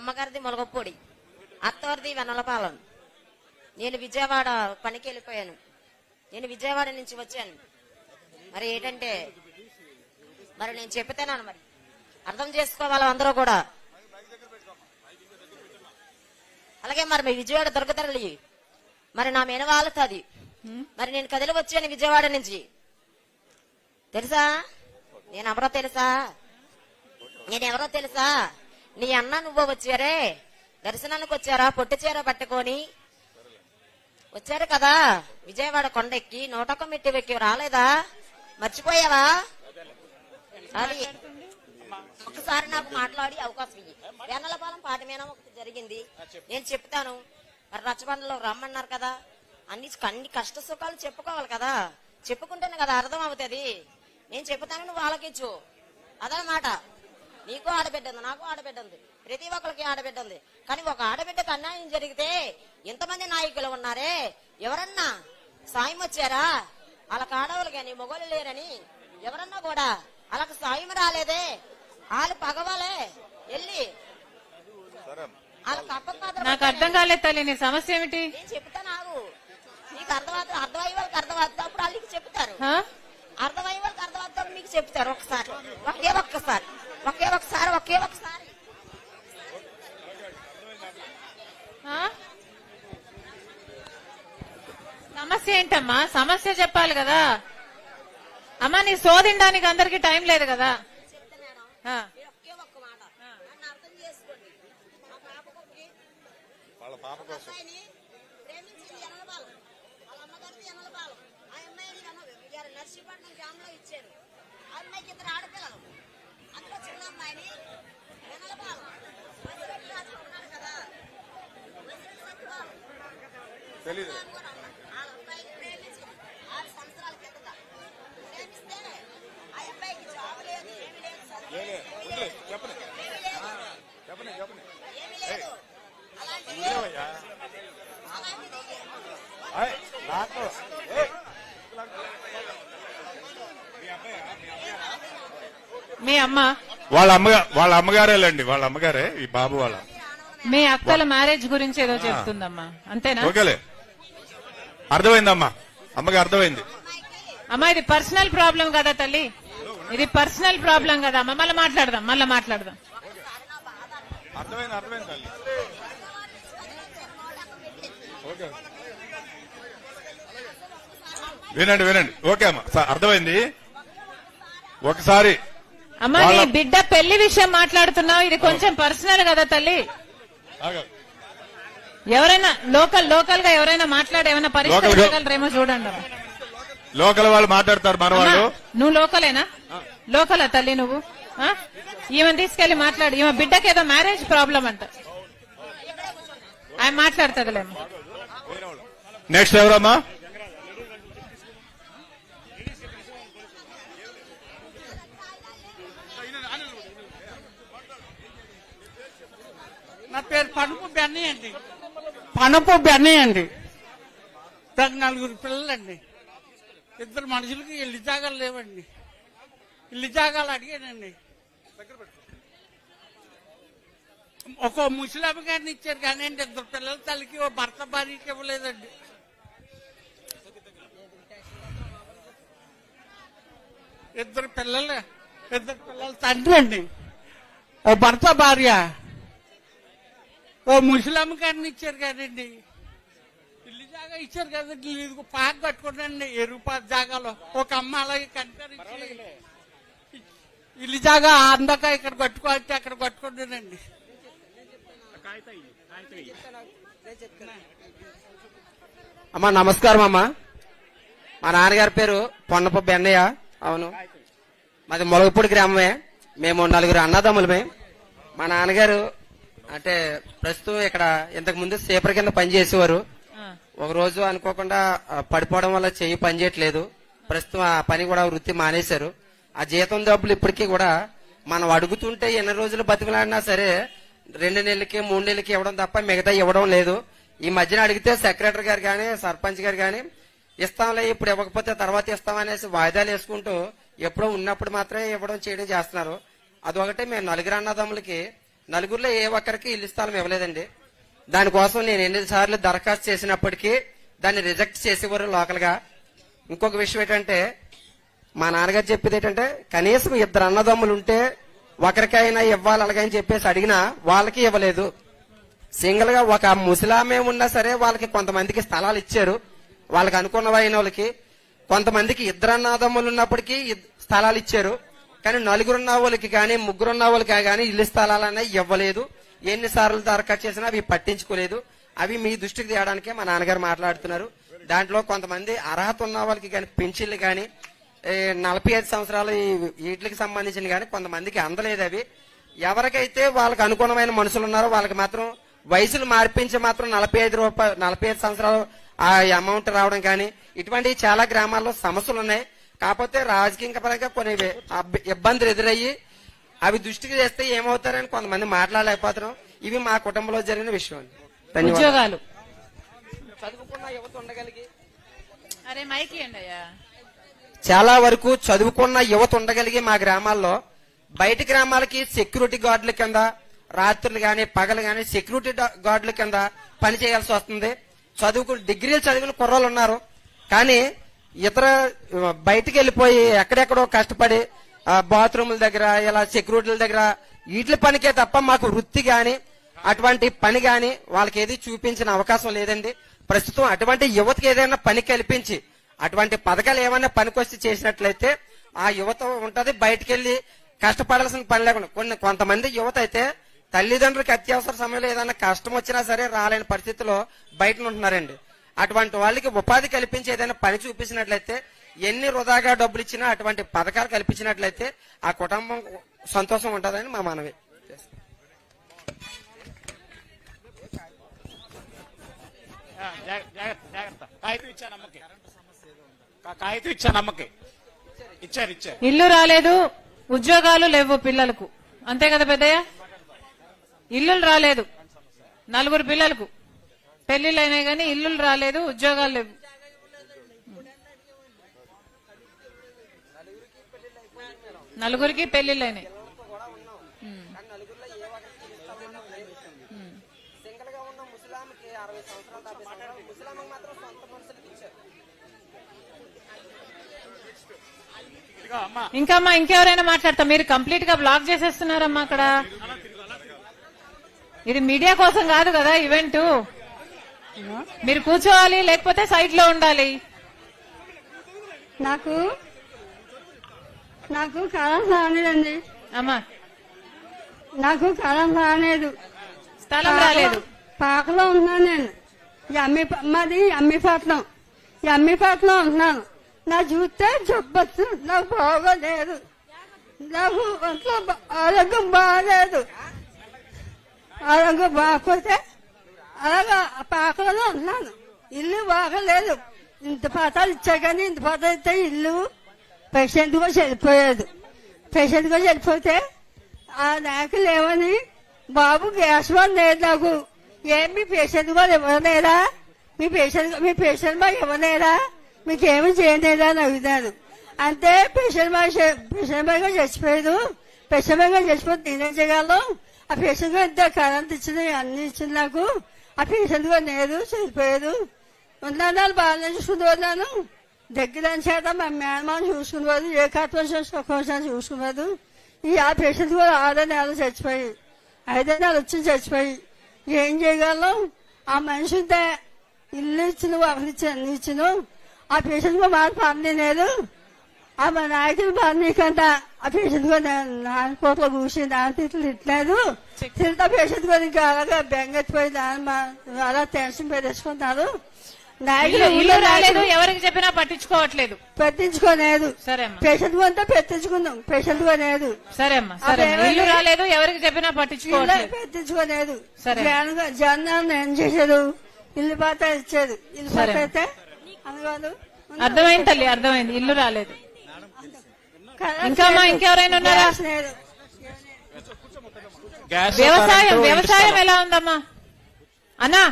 అమ్మగారిది మొలగపొడి అత్తవారిది వెన్నలపాలెం. నేను విజయవాడ పనికి వెళ్ళిపోయాను. నేను విజయవాడ నుంచి వచ్చాను. మరి ఏంటంటే మరి నేను చెప్తాను మరి. అర్థం చేసుకోవాలి అందరూ కూడా? అలాగే మరి మీ విజయవాడ దొరకతరలి మరి నా మీద వాలుతుంది మరి నేను కదిలి వచ్చాను విజయవాడ నుంచి. తెలుసా? నేను ఎవరో తెలుసా? నేను ఎవరో తెలుసా? నీ అన్న నువ్వు వచ్చారే? దర్శనానికి వచ్చారా? పొట్టి చీర పట్టుకొని? వచ్చారు కదా? విజయవాడ కొండెక్కి నూటొక్క మెట్టి ఎక్కి రాలేదా? మర్చిపోయావా? అది. ఒకసారి నాకు మాట్లాడి అవకాశం ఇయ్యి. వేనలపాలెం పాట మీద ఒకటి జరిగింది. నేను చెప్తాను. మరి రచ్చబండలో రమ్మన్నారు కదా. అన్ని అన్ని కష్ట సుఖాలు చెప్పుకోవాలి కదా. చెప్పుకుంటేనే కదా అర్థం అవుతుంది. నేను చెప్తాను నువ్వు ఆలకించు. అదనమాట. నీకు ఆడబిడ్డ ఉంది నాకు ఆడబిడ్డ ఉంది ప్రతి ఒక్కరికి ఆడబిడ్డ ఉంది కానీ ఒక ఆడబిడ్డకు అన్యాయం జరిగితే ఇంతమంది నాయకులు ఉన్నారే? ఎవరన్నా సాయం వచ్చారా? వాళ్ళకి ఆడవాళ్ళు కానీ మొగోళ్ళు లేరని ఎవరన్నా కూడా వాళ్ళకి సాయం రాలేదే? వాళ్ళు పగవాలే. వెళ్ళి. నాకు అర్థం కాలేదు తల్లి నీ సమస్య ఏమిటి? నేను చెప్తా నాకు నీకు అర్థమవుతుంది అర్థమయ్యే వాళ్ళకి అర్థమవుతుంది అప్పుడు వాళ్ళకి చెప్తారు? అర్థమయ్యే వాళ్ళకి అర్థమవుతుంది మీకు చెప్తారు ఒకసారి. ఒకే ఒక్కసారి ఒకే ఒకసారి ఒకే ఒకసారి ఆ? సమస్య ఏంటమ్మా సమస్య చెప్పాలి కదా. అమ్మా నీ శోధించడానికి అందరికి టైం లేదు కదా. నర్సీపట్నం గ్రామంలో ఇచ్చారు. అమ్మాయికి ఇద్దరు ఆడపిల్లలు. అందులో చిన్న అమ్మాయిని కదా. తెలీదు కూడా వాళ్ళ అబ్బాయిని ప్రేమించి ఆరు సంవత్సరాల కిందట ప్రేమిస్తే ఆ అబ్బాయికి జాబ్ లేదు ఏమీ లేదు చదువు లేలే లేదు, వదిలే చెప్పని. చెప్పని చెప్పని. నాకు మీ అమ్మ? వాళ్ళ అమ్మగా వాళ్ళ అమ్మగారేలండి వాళ్ళ అమ్మగారే ఈ బాబు వాళ్ళ. మీ అక్కల మ్యారేజ్ గురించి ఏదో చెప్తుందమ్మా. అంతేనా? ఓకేలే. అర్థమైందమ్మా. అమ్మకి అర్థమైంది. అమ్మా ఇది పర్సనల్ ప్రాబ్లం కదా తల్లి. ఇది పర్సనల్ ప్రాబ్లం కదా. అమ్మ మళ్ళీ మాట్లాడదాం మళ్ళీ మాట్లాడదాం. అర్థమైంది అర్థమైంది తల్లి? వినండి వినండి. ఓకే అమ్మా. అర్థమైంది? ఒకసారి అమ్మా నీ బిడ్డ పెళ్ళి విషయం మాట్లాడుతున్నావు. ఇది కొంచెం పర్సనల్ కదా తల్లి. ఎవరైనా లోకల్ లోకల్గా ఎవరైనా మాట్లాడి ఏమైనా పరిష్కరించగలరేమో చూడండి అమ్మా. లోకల్ వాళ్ళు మాట్లాడతారు మన వాళ్ళు నువ్వు లోకలేనా? లోకలా తల్లి నువ్వు? ఆ? ఈమెను తీసుకెళ్ళి మాట్లాడు. ఈమె బిడ్డకి ఏదో మ్యారేజ్ ప్రాబ్లం అంట. ఆయన మాట్లాడుతుందిలేమో నెక్స్ట్ ఎవరమ్మా? నా పేరు పనుపు బెన్నీ అండి. పనుపు బెన్నీ అండి. నాకు నలుగురు పిల్లలండి. ఇద్దరు మనుషులకి ఇల్లు జాగాలు లేవండి. ఇల్లు జాగాలు అడిగానండి. ఒక ముసలామ గారిని ఇచ్చారు కానీ అండి ఇద్దరు పిల్లల తల్లికి ఓ భర్త భార్యకి ఇవ్వలేదండి. ఇద్దరు పిల్లలు ఇద్దరు పిల్లల తండ్రి అండి. ఓ భర్త భార్య. ఓ ముసలమ్మ గారిని ఇచ్చారు కదండి ఇచ్చారు కదండి ఇది పాక కట్టుకోండి ఎరువు పాత జాగాలో. ఒక అమ్మ అలాగే కనికరించి ఇల్లు జాగా అందక ఇక్కడ కట్టుకోవాలంటే అక్కడ కట్టుకుంటానండి అమ్మా నమస్కారం అమ్మా. మా నాన్నగారి పేరు పొన్నప బెన్నయ్య. అవును. మాది మొలగపూడి గ్రామమే. మేము నలుగురు అన్నదమ్ములమే. మా నాన్నగారు అంటే ప్రస్తుతం ఇక్కడ ఇంతకు ముందు సేపర్ కింద పనిచేసేవారు. ఒకరోజు అనుకోకుండా పడిపోవడం వల్ల చెయ్యి పనిచేయట్లేదు. ప్రస్తుతం ఆ పని కూడా వృత్తి మానేశారు. ఆ జీతం డబ్బులు ఇప్పటికీ కూడా మనం అడుగుతుంటే ఎన్ని రోజులు బతికలాడినా సరే రెండు నెలలకి మూడు నెలలకి ఇవ్వడం తప్ప మిగతా ఇవ్వడం లేదు. ఈ మధ్యన అడిగితే సెక్రటరీ గారు కానీ సర్పంచ్ గారు కానీ ఇస్తాంలే ఇప్పుడు ఇవ్వకపోతే తర్వాత ఇస్తామనేసి వాయిదాలు వేసుకుంటూ ఎప్పుడో ఉన్నప్పుడు మాత్రమే ఇవ్వడం చేయడం చేస్తున్నారు. అదొకటి మేము నలుగురు అన్నదమ్ములకి నలుగురిలో ఏ ఒక్కరికి ఇల్లు స్థలం ఇవ్వలేదండి. దానికోసం నేను ఎన్నిసార్లు దరఖాస్తు చేసినప్పటికీ దాన్ని రిజెక్ట్ చేసేవారు లోకల్గా ఇంకొక విషయం ఏంటంటే మా నాన్నగారు చెప్పేది ఏంటంటే కనీసం ఇద్దరు అన్నదమ్ములు ఉంటే ఒకరికైనా ఇవ్వాలి అలాగని చెప్పేసి అడిగినా వాళ్ళకి ఇవ్వలేదు. సింగిల్గా ఒక ముసలామే ఉన్నా సరే వాళ్ళకి కొంతమందికి స్థలాలు ఇచ్చారు. వాళ్ళకి అనుకున్నవైన వాళ్ళకి. కొంతమందికి ఇద్దరు అన్నదమ్ములు ఉన్నప్పటికీ స్థలాలు ఇచ్చారు. కానీ నలుగురున్న వాళ్ళకి కానీ ముగ్గురున్న వాళ్ళకి కానీ ఇల్లు స్థలాలు అనేవి ఇవ్వలేదు. ఎన్నిసార్లు దరఖాస్తు చేసినా అవి పట్టించుకోలేదు. అవి మీ దృష్టికి తేయడానికే మా నాన్నగారు మాట్లాడుతున్నారు. దాంట్లో కొంతమంది అర్హత ఉన్న వాళ్ళకి కానీ పెన్షన్లు కానీ నలభై ఐదు సంవత్సరాలు వీటికి సంబంధించిన కానీ కొంతమందికి అందలేదు అవి. ఎవరికైతే వాళ్ళకి అనుగుణమైన మనుషులు ఉన్నారో వాళ్ళకి మాత్రం వయసులు మార్పించి మాత్రం నలభై ఐదు రూపాయలు నలభై ఐదు సంవత్సరాలు ఆ అమౌంట్ రావడం కానీ ఇటువంటి చాలా గ్రామాల్లో సమస్యలు ఉన్నాయి. కాకపోతే రాజకీయ పరంగా కొన్ని ఇబ్బందులు ఎదురయ్యి అవి దృష్టికి చేస్తే ఏమవుతారని కొంతమంది మాట్లాడలేకపోతున్నాం ఇవి మా కుటుంబంలో జరిగిన విషయం. ధన్యవాదాలు. చదువుకున్న యువత ఉండగలిగి. అరే మైకి చాలా వరకు చదువుకున్న యువత ఉండగలిగి మా గ్రామాల్లో బయట గ్రామాలకి సెక్యూరిటీ గార్డుల కింద రాత్రులు గాని పగలు గాని సెక్యూరిటీ గార్డుల కింద పని చేయాల్సి వస్తుంది. చదువుకు డిగ్రీలు చదివిన కుర్రోళ్ళు ఉన్నారు. కానీ ఇతర బయటికి వెళ్ళిపోయి ఎక్కడెక్కడో కష్టపడి బాత్రూముల దగ్గర ఇలా సెక్యూరిటీల దగ్గర వీటి పనికే తప్ప మాకు వృత్తి గాని అటువంటి పని గాని వాళ్ళకి ఏది చూపించిన అవకాశం లేదండి. ప్రస్తుతం అటువంటి యువతకి ఏదైనా పని కల్పించి అటువంటి పథకాలు ఏమైనా పనికొచ్చి చేసినట్లయితే ఆ యువత ఉంటది బయటకెళ్ళి కష్టపడాల్సిన పని లేకుండా. కొన్ని కొంతమంది యువత అయితే తల్లిదండ్రులకి అత్యవసర సమయంలో ఏదైనా కష్టం వచ్చినా సరే రాలేని పరిస్థితిలో బయట ఉంటున్నారండి అటువంటి వాళ్ళకి ఉపాధి కల్పించి ఏదైనా పని చూపించినట్లయితే ఎన్ని వృధాగా డబ్బులు ఇచ్చినా అటువంటి పథకాలు కల్పించినట్లయితే ఆ కుటుంబం సంతోషం ఉంటుందని మా మనవి. ఇల్లు రాలేదు ఉద్యోగాలు లేవు పిల్లలకు. అంతే కదా పెద్దయ్య? ఇల్లులు రాలేదు నలుగురు పిల్లలకు. పెళ్ళిళ్ళు అయినాయి కానీ ఇల్లులు రాలేదు ఉద్యోగాలు లేవు నలుగురికి పెళ్ళిళ్ళు అయినాయి సింగిల్గా ఉన్న ముసలాంకి అరవై సంవత్సరాలు డెబ్బై సంవత్సరాలు ముసలాంకి మాత్రం సొంత మనుషులకి ఇచ్చారు నలుగురికి పెళ్ళిళ్ళైనాయి ఇంకా అమ్మా ఇంకెవరైనా మాట్లాడతా? మీరు కంప్లీట్గా బ్లాక్ చేసేస్తున్నారమ్మా అక్కడ. ఇది మీడియా కోసం కాదు కదా ఈవెంట్. మీరు కూర్చోవాలి లేకపోతే సైడ్లో ఉండాలి. నాకు నాకు కళం రాలేదండి. అమ్మా. నాకు కళం రాలేదు. స్థలం రాలేదు. పాకలో ఉన్నాను నేను. అమ్మి మాది అమ్మిపట్నం ఈ అమ్మిపట్నం ఉంటున్నాను నా చూస్తే జబ్బొచ్చు. నాకు బాగోలేదు. నాకు ఒంట్లో ఆరోగ్యం బాగలేదు. ఆరోగ్యం బాగపోతే అలాగా ఆ పాకలోనే ఉన్నాను. ఇల్లు బాగలేదు. ఇంత పతాలు ఇచ్చా కానీ ఇంత పతాలు ఇస్తే ఇల్లు. పేషెంట్ కూడా చనిపోయాడు పేషెంట్ కూడా చనిపోతే ఆ నాకు లేవని బాబు గ్యాస్ వన్ లేదు నాకు. ఏం మీ పేషెంట్ కూడా ఇవ్వలేరా మీ పేషెంట్ మీ పేషెంట్ మా ఇవ్వనేరా మీకేమి చేయలేదా అని అడుగుతాను అంటే పేషెంట్ మా పేషెంట్ బాగా చచ్చిపోయాడు పేషెంట్ బాగా చచ్చిపోతే నేనేం చేయగలను ఆ పేషెంట్ ఎంత ఇంత కరెంట్ ఇచ్చింది అన్ని ఇచ్చింది నాకు. ఆ పేషెంట్ కూడా లేదు చనిపోయాడు ఉన్నాను బాగా చూసుకుంటూ ఉన్నాను. దగ్గర చేత మా మేనమామ చూసుకునేవాడు ఏ కార్పొరేషన్ ఒక్కోసారి చూసుకునేది ఈ ఆ పేషెంట్ కూడా ఆరో నెలలు చచ్చిపోయి ఐదో నెలలు వచ్చి చచ్చిపోయి ఏం చేయగలం? ఆ మనిషి ఇల్లు ఇచ్చిన అవనిచ్చి ఇచ్చిన ఆ పేషెంట్ కూడా బాగా పని లేదు. ఆ మా నాయకులు పనికంట ఆ పేషెంట్ కూడా నాన్న కోట్లో కూసి నాన్న తిట్లు తిట్టలేదు. తింటా పేషెంట్ కూడా ఇంకా అలాగా బెంగెత్తిపోయి దాని అలా టెన్షన్ పెట్టేసుకుంటారు ఇల్లు- రాలేదు? ఎవరికి చెప్పినా పట్టించుకోవట్లేదు. పెట్టించుకోలేదు. సరే అమ్మా. పేషెంట్ కొంత పెట్టించుకుందాం. పేషెంట్ కొనేది సరే అమ్మా సరే. ఇల్లు రాలేదు ఎవరికి చెప్పినా పట్టించుకోవట్లేదు. పెట్టించుకోలేదు. సరే. జగన్ ఏం చేశాడు ఇల్లు పాత ఇచ్చాడు ఇల్లు పాత. అయితే? అర్థమైంది తల్లి అర్థమైంది. ఇల్లు రాలేదు. ఇంకా అమ్మా, ఇంకెవరైనా ఉన్నారా? వ్యవసాయం వ్యవసాయం. ఎలా ఉందమ్మా? అన్నా